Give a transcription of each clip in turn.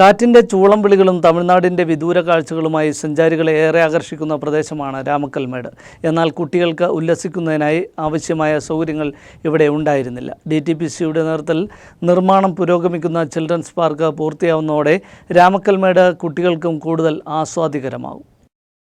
കാറ്റിന്റെ ചൂളം വിളികളും തമിഴ്നാടിന്റെ വിദൂര കാഴ്ചകളുമായി സഞ്ചാരികളെ ഏറെ ആകർഷിക്കുന്ന പ്രദേശമാണ് രാമക്കൽമേട്. എന്നാൽ കുട്ടികൾക്ക് ഉല്ലസിക്കുന്നതിനായി ആവശ്യമായ സൗകര്യങ്ങൾ ഇവിടെ ഉണ്ടായിരുന്നില്ല. ഡി ടി പി സിയുടെ നേതൃത്വത്തിൽ നിർമ്മാണം പുരോഗമിക്കുന്ന ചിൽഡ്രൻസ് പാർക്ക് പൂർത്തിയാവുന്നതോടെ രാമക്കൽമേട് കുട്ടികൾക്കും കൂടുതൽ ആസ്വാദികരമാകും.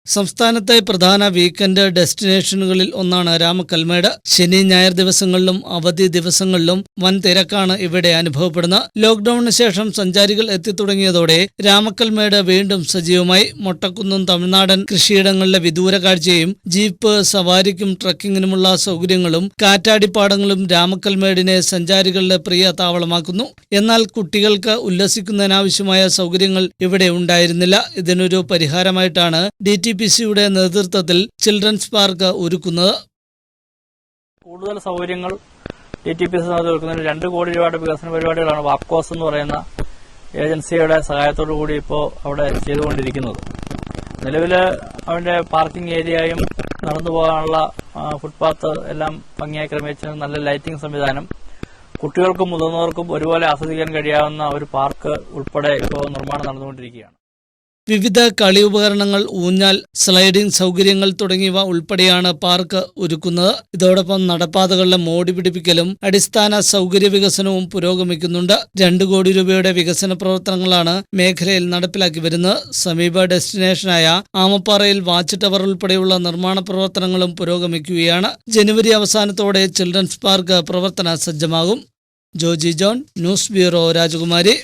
സംസ്ഥാനത്തെ പ്രധാന വീക്കെൻഡ് ഡെസ്റ്റിനേഷനുകളിൽ ഒന്നാണ് രാമക്കൽമേട്. ശനി ഞായർ ദിവസങ്ങളിലും അവധി ദിവസങ്ങളിലും വൻ തിരക്കാണ് ഇവിടെ അനുഭവപ്പെടുന്നത് ലോക്ഡൌണിന് ശേഷം സഞ്ചാരികൾ എത്തിത്തുടങ്ങിയതോടെ രാമക്കൽമേട് വീണ്ടും സജീവമായി. മൊട്ടക്കുന്നും തമിഴ്നാടൻ കൃഷിയിടങ്ങളിലെ വിദൂര കാഴ്ചയും ജീപ്പ് സവാരിക്കും ട്രക്കിങ്ങിനുമുള്ള സൗകര്യങ്ങളും കാറ്റാടിപ്പാടങ്ങളും രാമക്കൽമേടിനെ സഞ്ചാരികളുടെ പ്രിയ താവളമാക്കുന്നു. എന്നാൽ കുട്ടികൾക്ക് ഉല്ലസിക്കുന്നതിനാവശ്യമായ സൗകര്യങ്ങൾ ഇവിടെ ഉണ്ടായിരുന്നില്ല. ഇതിനൊരു പരിഹാരമായിട്ടാണ് ഡി ടി പി സിയുടെ നേതൃത്വത്തിൽ ചിൽഡ്രൻസ് പാർക്ക് ഒരുക്കുന്നത്. കൂടുതൽ സൗകര്യങ്ങൾ ഡി ടി പി സി ഒരുക്കുന്നതിന് രണ്ട് കോടി രൂപയുടെ വികസന പരിപാടികളാണ് വാപ്കോസ് എന്ന് പറയുന്ന ഏജൻസിയുടെ സഹായത്തോടു കൂടി ഇപ്പോൾ അവിടെ ചെയ്തുകൊണ്ടിരിക്കുന്നത്. നിലവിൽ അവന്റെ പാർക്കിംഗ് ഏരിയയും നടന്നു പോകാനുള്ള ഫുട്പാത്ത് എല്ലാം ഭംഗിയായി ക്രമീകരിച്ച നല്ല ലൈറ്റിംഗ് സംവിധാനം കുട്ടികൾക്കും മുതിർന്നവർക്കും ഒരുപോലെ ആസ്വദിക്കാൻ കഴിയാവുന്ന ഒരു പാർക്ക് ഉൾപ്പെടെ ഇപ്പോൾ നിർമ്മാണം നടന്നുകൊണ്ടിരിക്കുകയാണ്. വിവിധ കളി ഉപകരണങ്ങൾ ഊഞ്ഞാൽ സ്ലൈഡിംഗ് സൗകര്യങ്ങൾ തുടങ്ങിയവ ഉൾപ്പെടെയാണ് പാർക്ക് ഒരുക്കുന്നത്. ഇതോടൊപ്പം നടപ്പാതകളുടെ മോടി പിടിപ്പിക്കലും അടിസ്ഥാന സൗകര്യ വികസനവും പുരോഗമിക്കുന്നുണ്ട്. രണ്ടു കോടി രൂപയുടെ വികസന പ്രവർത്തനങ്ങളാണ് മേഖലയിൽ നടപ്പിലാക്കി വരുന്നത്. സമീപ ഡെസ്റ്റിനേഷനായ ആമപ്പാറയിൽ വാച്ച് ടവർ ഉൾപ്പെടെയുള്ള നിർമ്മാണ പ്രവർത്തനങ്ങളും പുരോഗമിക്കുകയാണ്. ജനുവരി അവസാനത്തോടെ ചിൽഡ്രൻസ് പാർക്ക് പ്രവർത്തന സജ്ജമാകും. Joji John news bureau Rajakumari.